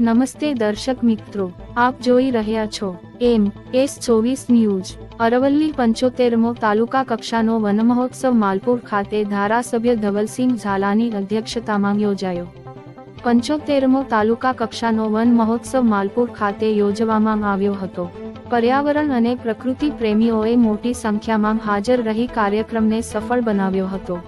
નમસ્તે દર્શક મિત્રો, આપ જોઈ રહ્યા છો એમ એસ ચોવીસ ન્યૂઝ, અરવલ્લી પંચોતેરમો તાલુકા કક્ષાનો વન મહોત્સવ માલપુર ખાતે ધારાસભ્ય ધવલસિંહ ઝાલાની અધ્યક્ષતામાં યોજાયો. પંચોતેરમો તાલુકા કક્ષાનો વન મહોત્સવ માલપુર ખાતે યોજવામાં આવ્યો હતો. પર્યાવરણ અને પ્રકૃતિ પ્રેમીઓએ મોટી સંખ્યામાં હાજર રહી કાર્યક્રમને સફળ બનાવ્યો હતો.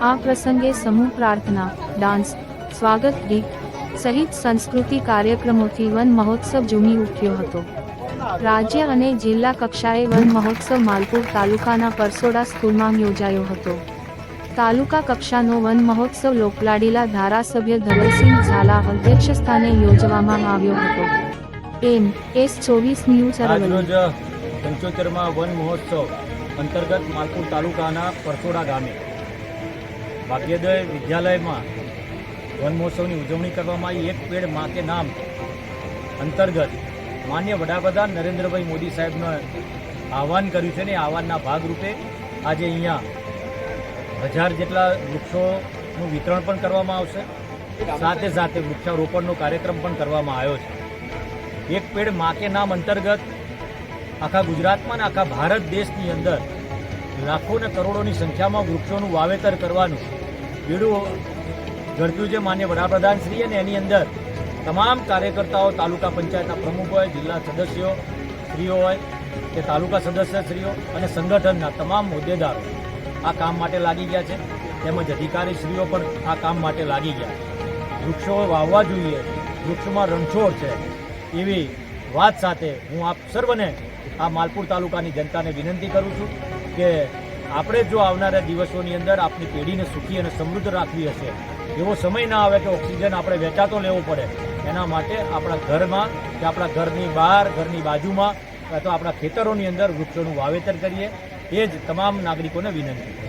આ પ્રસંગે સમૂહ પ્રાર્થના, ડાન્સ, સ્વાગત ગીત સહિત સંસ્કૃતિ કાર્યક્રમોથી વન મહોત્સવ ઝૂમી ઉઠ્યો હતો. રાજ્ય અને જિલ્લા કક્ષાએ વન મહોત્સવ માલપુર તાલુકાના પરસોડા સ્કૂલમાં યોજાયો હતો. તાલુકા કક્ષાનો વન મહોત્સવ લોકલાડીલા ધારાસભ્ય ધવલસિંહ ઝાલા અધ્યક્ષ સ્થાને યોજવામાં આવ્યો હતો. એમ એસ ચોવીસ ન્યૂઝ રોજ પંચોતેરમાં વન મહોત્સવ અંતર્ગત માલપુર તાલુકાના પરસોડા ગામે. ભાગ્યોદય વિદ્યાલયમાં વન મહોત્સવની ઉજવણી કરવામાં આવી. એક પેડ મા કે નામ અંતર્ગત માન્ય વડાપ્રધાન નરેન્દ્રભાઈ મોદી સાહેબનું આહવાન કર્યું છે ને આહવાનના ભાગરૂપે આજે અહીંયા હજાર જેટલા વૃક્ષોનું વિતરણ પણ કરવામાં આવશે. સાથે સાથે વૃક્ષારોપણનો કાર્યક્રમ પણ કરવામાં આવ્યો છે. એક પેડ મા કે નામ અંતર્ગત આખા ગુજરાતમાં ને આખા ભારત દેશની અંદર લાખો ને કરોડોની સંખ્યામાં વૃક્ષોનું વાવેતર કરવાનું, બીડું ઝડપ્યું છે માન્ય વડાપ્રધાન શ્રી અને એની અંદર તમામ કાર્યકર્તાઓ, તાલુકા પંચાયતના પ્રમુખ હોય, જિલ્લા સદસ્યો શ્રીઓ હોય કે તાલુકા સદસ્ય શ્રીઓ અને સંગઠનના તમામ હોદ્દેદારો આ કામ માટે લાગી ગયા છે. તેમજ અધિકારી શ્રીઓ પણ આ કામ માટે લાગી ગયા છે. વૃક્ષો વાવવા જોઈએ, વૃક્ષમાં રણછોડ છે. એવી વાત સાથે હું આપ સર્વને આ માલપુર તાલુકાની જનતાને વિનંતી કરું છું કે આપણે જો આવનારા દિવસોની અંદર આપણી પેઢીને સુખી અને સમૃદ્ધ રાખવી હશે, એવો સમય ના આવે કે ઓક્સિજન આપણે વેચાતો લેવો પડે. એના માટે આપણા ઘરમાં કે આપણા ઘરની બહાર, ઘરની બાજુમાં, અથવા આપણા ખેતરોની અંદર વૃક્ષોનું વાવેતર કરીએ. એ જ તમામ નાગરિકોને વિનંતી.